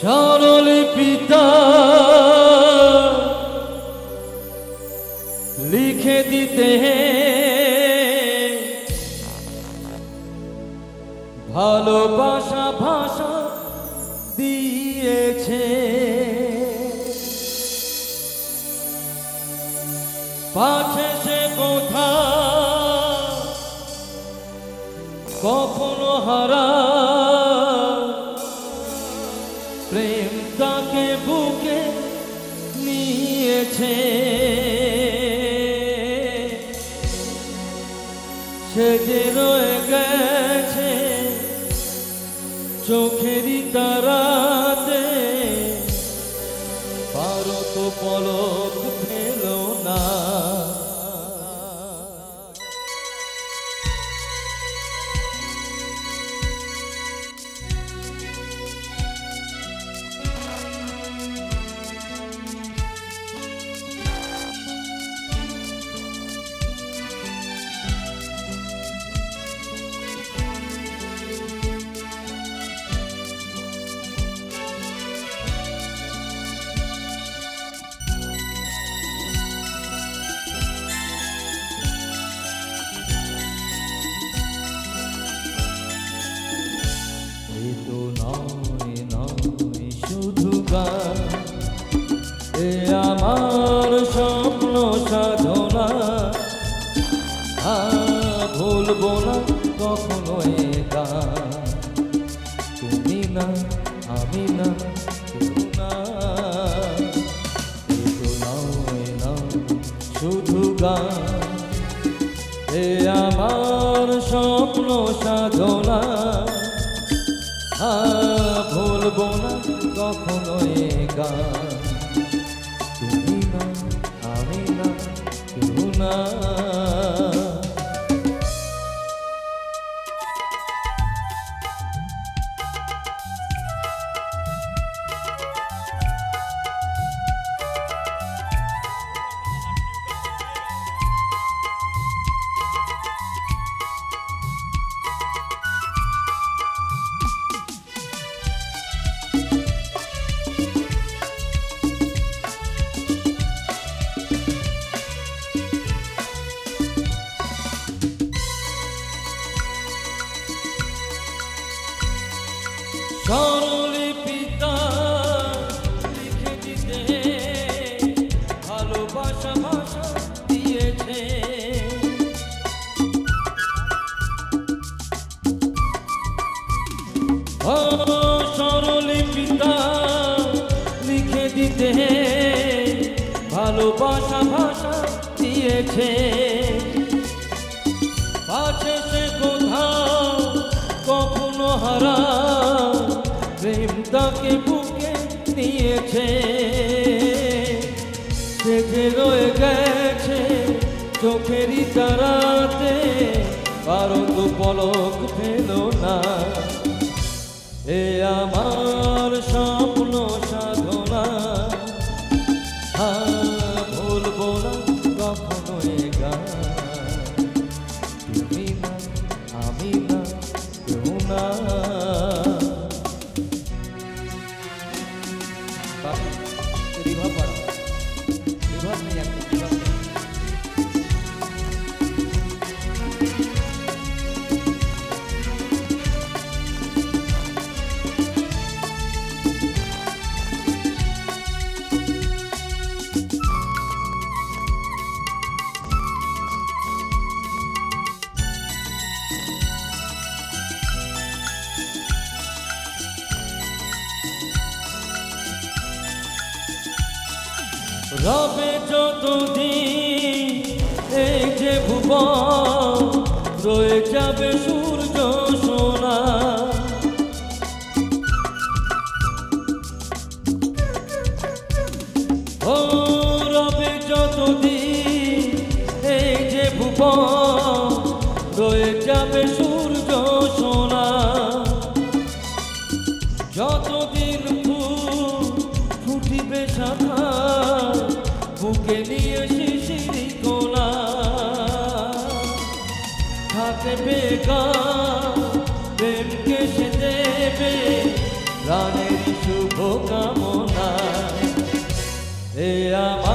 সরলে পিতা। লিখে দিতে ভালোবাসা ভাষা দিয়েছে। পাছে সে কোথা? কখনো হারা চোখেরই তারাতে তো পলক ফেলো না। ভুলবো না কখনো এ গান তুমি না, আমি না, কেউ না। নয় নয় শুধু গান। এ আমার স্বপ্ন সাধনা। ভুলবো না কখনো এ গান। তুমি না, আমি না, কেউ না। সরলে পিতা লিখে দিতে ভালোবাসা ভাষা দিয়েছে। পাছে সে কখনো হারা প্রেম তাকে বুকে নিয়েছে। সে যে গেছে চোখেরই তারাতে কারও পলক ফেল না। এ আমার রবে যতদিন এই যে ভুবন, রয়ে যাবে সূর্য সোনা। ও রবে যতদিন এই যে ভুবন থাকবে প্রেমকে সে দেবে প্রাণের শুভ কামনা। এ আমার